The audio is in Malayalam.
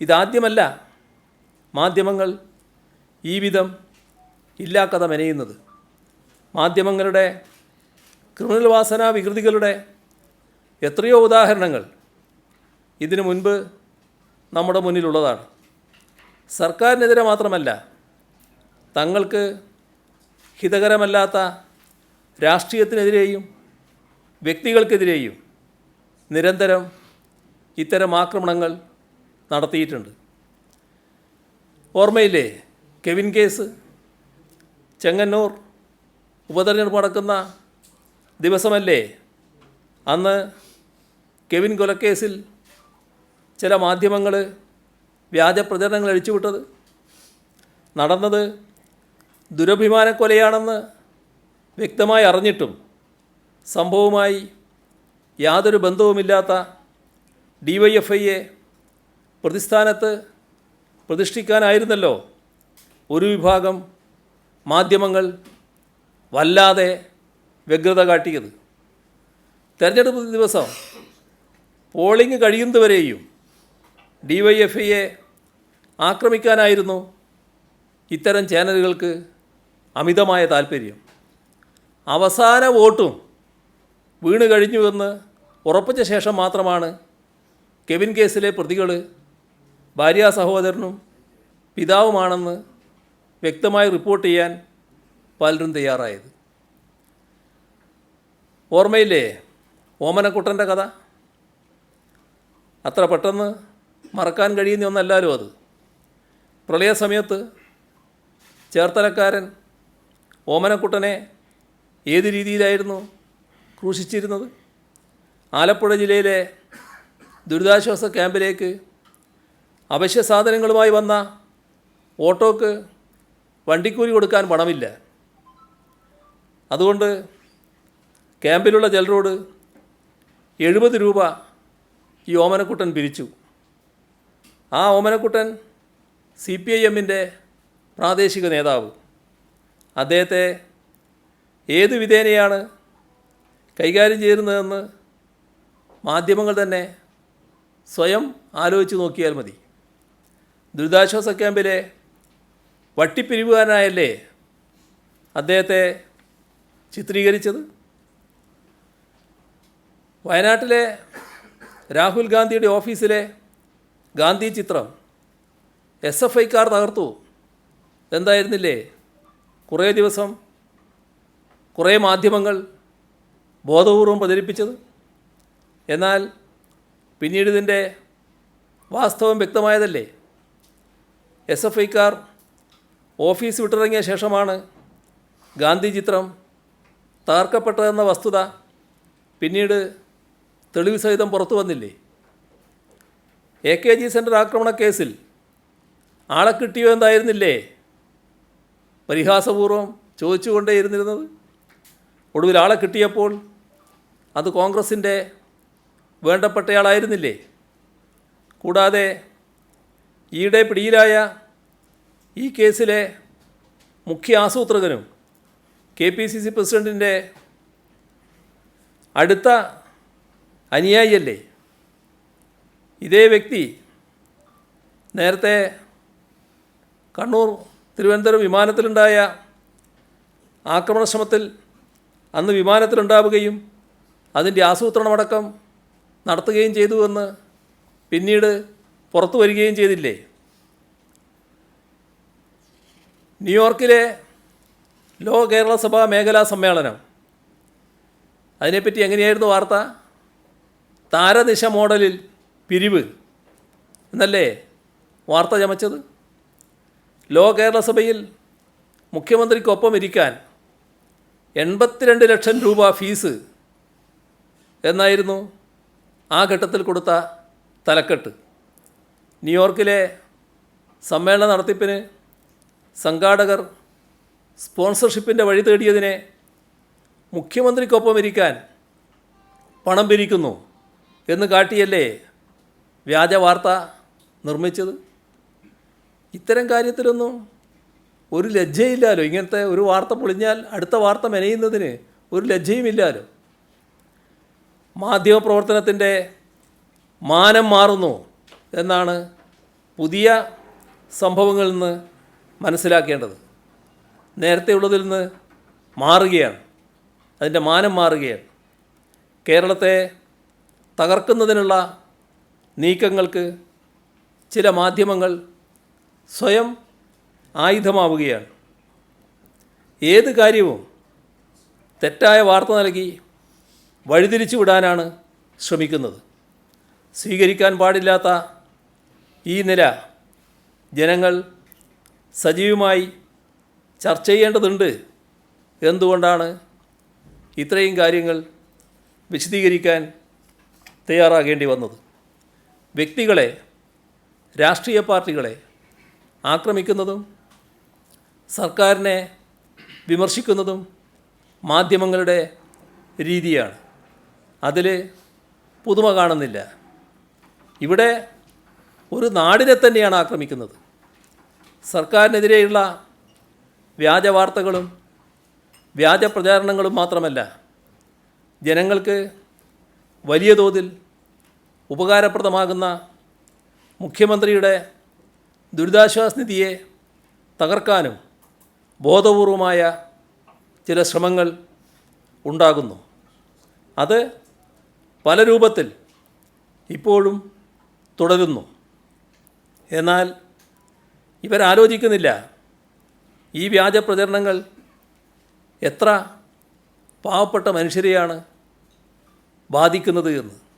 ഇതാദ്യമല്ല മാധ്യമങ്ങൾ ഈ വിധം ഇല്ലാക്കഥ മെനയുന്നത്. മാധ്യമങ്ങളുടെ ക്രിമിനൽ വാസന വികൃതികളുടെ എത്രയോ ഉദാഹരണങ്ങൾ ഇതിനു മുൻപ് നമ്മുടെ മുന്നിലുള്ളതാണ്. സർക്കാരിനെതിരെ മാത്രമല്ല തങ്ങൾക്ക് ഹിതകരമല്ലാത്ത രാഷ്ട്രീയത്തിനെതിരെയും വ്യക്തികൾക്കെതിരെയും നിരന്തരം ഇത്തരം ആക്രമണങ്ങൾ നടത്തിയിട്ടുണ്ട്. ഓർമ്മയില്ലേ? കെവിൻ കേസ് ചെങ്ങന്നൂർ ഉപതെരഞ്ഞെടുപ്പ് നടക്കുന്ന ദിവസമല്ലേ? അന്ന് കെവിൻ കൊലക്കേസിൽ ചില മാധ്യമങ്ങൾ വ്യാജ പ്രചരണങ്ങൾ അഴിച്ചുവിട്ടത്. നടന്നത് ദുരഭിമാന കൊലയാണെന്ന് വ്യക്തമായി അറിഞ്ഞിട്ടും സംഭവവുമായി യാതൊരു ബന്ധവുമില്ലാത്ത ഡി വൈ എഫ് ഐയെ പ്രതിസ്ഥാനത്ത് പ്രതിഷ്ഠിക്കാനായിരുന്നല്ലോ ഒരു വിഭാഗം മാധ്യമങ്ങൾ വല്ലാതെ വ്യഗ്രത കാട്ടിയത്. തെരഞ്ഞെടുപ്പ് ദിവസം പോളിംഗ് കഴിയുന്നതുവരെയും ഡി വൈ എഫ് ഐയെ ആക്രമിക്കാനായിരുന്നു ഇത്തരം ചാനലുകൾക്ക് അമിതമായ താല്പര്യം അവസാന വോട്ടും വീണ് കഴിഞ്ഞുവെന്ന് ഉറപ്പിച്ച ശേഷം മാത്രമാണ് കെവിൻ കേസിലെ പ്രതികൾ ഭാര്യാ സഹോദരനും പിതാവുമാണെന്ന് വ്യക്തമായി റിപ്പോർട്ട് ചെയ്യാൻ പലരും തയ്യാറായത്. ഓർമ്മയില്ലേ ഓമനക്കുട്ടന്റെ കഥ? അത്ര പെട്ടെന്ന് മറക്കാൻ കഴിയുന്ന ഒന്നല്ലാലോ അത്? പ്രളയ സമയത്ത് ചേർത്തലക്കാരൻ ഓമനക്കുട്ടനെ ഏത് രീതിയിലായിരുന്നു ക്രൂശിച്ചിരുന്നത്? ആലപ്പുഴ ജില്ലയിലെ ദുരിതാശ്വാസ ക്യാമ്പിലേക്ക് അവശ്യ സാധനങ്ങളുമായി വന്ന ഓട്ടോക്ക് വണ്ടിക്കൂലി കൊടുക്കാൻ പണമില്ല. അതുകൊണ്ട് ക്യാമ്പിലുള്ള ചിലരോട് എഴുപത് രൂപ ഈ ഓമനക്കുട്ടൻ പിരിച്ചു. ആ ഓമനക്കുട്ടൻ സി പി ഐ എമ്മിന്റെ പ്രാദേശിക നേതാവ്. അദ്ദേഹത്തെ ഏത് വിധേനയാണ് കൈകാര്യം ചെയ്യുന്നതെന്ന് മാധ്യമങ്ങൾ തന്നെ സ്വയം ആലോചിച്ച് നോക്കിയാൽ മതി. ദുരിതാശ്വാസ ക്യാമ്പിലെ വട്ടിപ്പിരിവുകാരനായല്ലേ അദ്ദേഹത്തെ ചിത്രീകരിച്ചത്? വയനാട്ടിലെ രാഹുൽ ഗാന്ധിയുടെ ഓഫീസിലെ ഗാന്ധി ചിത്രം എസ് എഫ് ഐക്കാർ തകർത്തു. എന്തായിരുന്നില്ലേ? കുറേ ദിവസം കുറേ മാധ്യമങ്ങൾ ബോധപൂർവം പ്രചരിപ്പിച്ചത്. എന്നാൽ പിന്നീട് ഇതിന്റെ വാസ്തവം വ്യക്തമായതല്ലേ? എസ് എഫ് ഐക്കാർ ഓഫീസ് വിട്ടിറങ്ങിയ ശേഷമാണ് ഗാന്ധി ചിത്രം തകർക്കപ്പെട്ടതെന്ന വസ്തുത പിന്നീട് തെളിവ് സഹിതം പുറത്തു വന്നില്ലേ? എ കെ ജി സെന്റർ ആക്രമണ കേസിൽ ആളെ കിട്ടിയോ എന്തായിരുന്നില്ലേ? പരിഹാസപൂർവം ചോദിച്ചുകൊണ്ടേയിരുന്നിരുന്നത് ഒടുവിൽ ആളെ കിട്ടിയപ്പോൾ അത് കോൺഗ്രസിന്റെ വേണ്ടപ്പെട്ടയാളായിരുന്നില്ലേ? കൂടാതെ ഈയിടെ പിടിയിലായ ഈ കേസിലെ മുഖ്യ ആസൂത്രകനും കെ പി സി സി പ്രസിഡന്റിന്റെ അടുത്ത അനുയായിയല്ലേ? ഇതേ വ്യക്തി നേരത്തെ കണ്ണൂർ തിരുവനന്തപുരം വിമാനത്തിലുണ്ടായ ആക്രമണ ശ്രമത്തിൽ അന്ന് വിമാനത്തിലുണ്ടാവുകയും അതിന്റെ ആസൂത്രണമടക്കം നടത്തുകയും ചെയ്തുവെന്ന് പിന്നീട് പുറത്തു വരികയും ചെയ്തില്ലേ? ന്യൂയോർക്കിലെ ലോ കേരള സഭാ മേഖലാ സമ്മേളനം. അതിനെപ്പറ്റി എങ്ങനെയായിരുന്നു വാർത്ത? താരദിശ മോഡലിൽ പിരിവ്. എന്നല്ലേ വാർത്ത ചമച്ചത്? ലോ കേരള സഭയിൽ മുഖ്യമന്ത്രിക്കൊപ്പം ഇരിക്കാൻ എൺപത്തിരണ്ട് ലക്ഷം രൂപ ഫീസ് എന്നായിരുന്നു ആ ഘട്ടത്തിൽ കൊടുത്ത തലക്കെട്ട്. ന്യൂയോർക്കിലെ സമ്മേളന നടത്തിപ്പിന് സംഘാടകർ സ്പോൺസർഷിപ്പിന്റെ വഴി തേടിയതിനെ മുഖ്യമന്ത്രിക്കൊപ്പം ഇരിക്കാൻ പണം പിരിക്കുന്നു എന്ന് കാട്ടിയല്ലേ വ്യാജ വാർത്ത നിർമ്മിച്ചത്? ഇത്തരം കാര്യത്തിലൊന്നും ഒരു ലജ്ജയില്ലാലോ? ഇങ്ങനത്തെ ഒരു വാർത്ത പൊളിഞ്ഞാൽ അടുത്ത വാർത്ത മെനയുന്നതിന് ഒരു ലജ്ജയുമില്ലാലോ മാധ്യമപ്രവർത്തനത്തിന്റെ മാനം മാറുന്നു. എന്നാണ് പുതിയ സംഭവങ്ങളിൽ നിന്ന് മനസ്സിലാക്കേണ്ടത്. നേരത്തെ ഉള്ളതിൽ നിന്ന് മാറുകയാണ്. അതിന്റെ മാനം മാറുകയാണ്. കേരളത്തെ തകർക്കുന്നതിനുള്ള നീക്കങ്ങൾക്ക് ചില മാധ്യമങ്ങൾ സ്വയം ആയുധമാവുകയാണ്. ഏത് കാര്യവും തെറ്റായ വാർത്ത നൽകി വഴിതിരിച്ചു വിടാനാണ് ശ്രമിക്കുന്നത്. സ്വീകരിക്കാൻ പാടില്ലാത്ത ഈ നില ജനങ്ങൾ സജീവമായി ചർച്ച ചെയ്യേണ്ടതുണ്ട് എന്തുകൊണ്ടാണ് ഇത്രയും കാര്യങ്ങൾ വിശദീകരിക്കാൻ തയ്യാറാകേണ്ടി വന്നത്? വ്യക്തികളെ രാഷ്ട്രീയ പാർട്ടികളെ ആക്രമിക്കുന്നതും സർക്കാരിനെ വിമർശിക്കുന്നതും മാധ്യമങ്ങളുടെ രീതിയാണ്. അതിൽ പുതുമ കാണുന്നില്ല. ഇവിടെ ഒരു നാടിനെ തന്നെയാണ് ആക്രമിക്കുന്നത്. സർക്കാരിനെതിരെയുള്ള വ്യാജ വാർത്തകളും വ്യാജ പ്രചാരണങ്ങളും മാത്രമല്ല ജനങ്ങൾക്ക് വലിയ തോതിൽ ഉപകാരപ്രദമാകുന്ന മുഖ്യമന്ത്രിയുടെ ദുരിതാശ്വാസ നിധിയെ തകർക്കാനും ബോധപൂർവമായ ചില ശ്രമങ്ങൾ ഉണ്ടാകുന്നു. അത് പല രൂപത്തിൽ ഇപ്പോഴും തുടരുന്നു. എന്നാൽ ഇവരാലോചിക്കുന്നില്ല. ഈ വ്യാജ പ്രചരണങ്ങൾ എത്ര പാവപ്പെട്ട മനുഷ്യരെയാണ് ബാധിക്കുന്നത് എന്ന്.